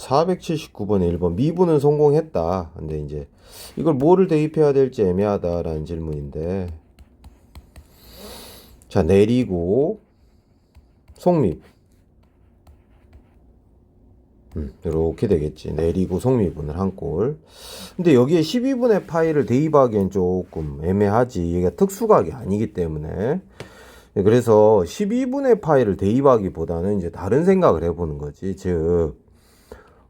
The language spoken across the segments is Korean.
479번에 1번 미분은 성공했다. 근데 이제 이걸 뭐를 대입해야 될지 애매하다라는 질문인데 자 내리고 속립 음, 이렇게 되겠지. 내리고 속미분을 한 꼴. 근데 여기에 12분의 파이를 대입하기엔 조금 애매하지. 이게 특수각이 아니기 때문에. 네, 그래서 12분의 파이를 대입하기보다는 이제 다른 생각을 해보는 거지. 즉,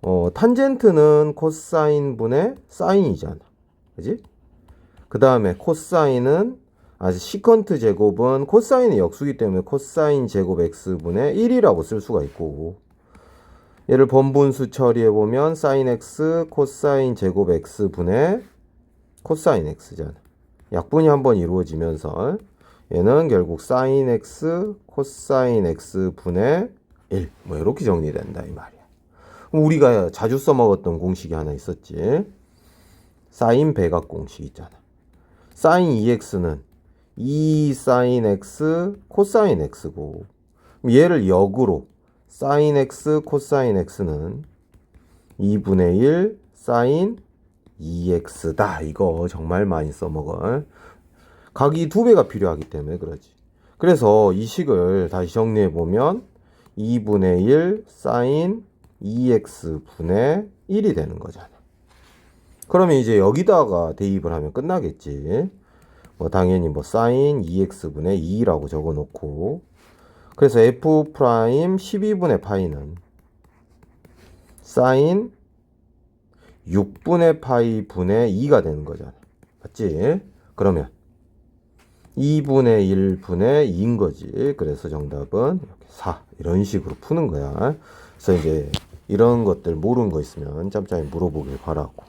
어, 탄젠트는 코사인 분의 사인이잖아. 그지? 그 다음에 코사인은, 아, 시컨트 제곱은 코사인의 역수기 때문에 코사인 제곱 x분의 1이라고 쓸 수가 있고, 얘를 번분수 처리해 보면 sin x 코사인 제곱 x 분의 코사인 x잖아. 약분이 한번 이루어지면서 얘는 결국 sin x 코사인 x 분의 1. 뭐 이렇게 정리된다 이 말이야. 우리가 자주 써먹었던 공식이 하나 있었지. sin 배각 공식 있잖아. sin 2x는 2 sin x 코사인 x고 얘를 역으로 sin x 코사인 x는 2분의 1 sin 2x다. 이거 정말 많이 써먹을. 각이 두 배가 필요하기 때문에 그러지. 그래서 이 식을 다시 정리해 보면 2분의 1 sin 2x 분의 1이 되는 거잖아. 그러면 이제 여기다가 대입을 하면 끝나겠지. 뭐 당연히 뭐 sin 2x 분의 2라고 적어 놓고 그래서 f 프라임 12분의 파이는 사인 6분의 파이 분의 2가 되는 거잖아. 맞지? 그러면 2분의 1분의 2인 거지. 그래서 정답은 이렇게 4 이런 식으로 푸는 거야. 그래서 이제 이런 것들 모르는 거 있으면 짬짬이 물어보길 바라고.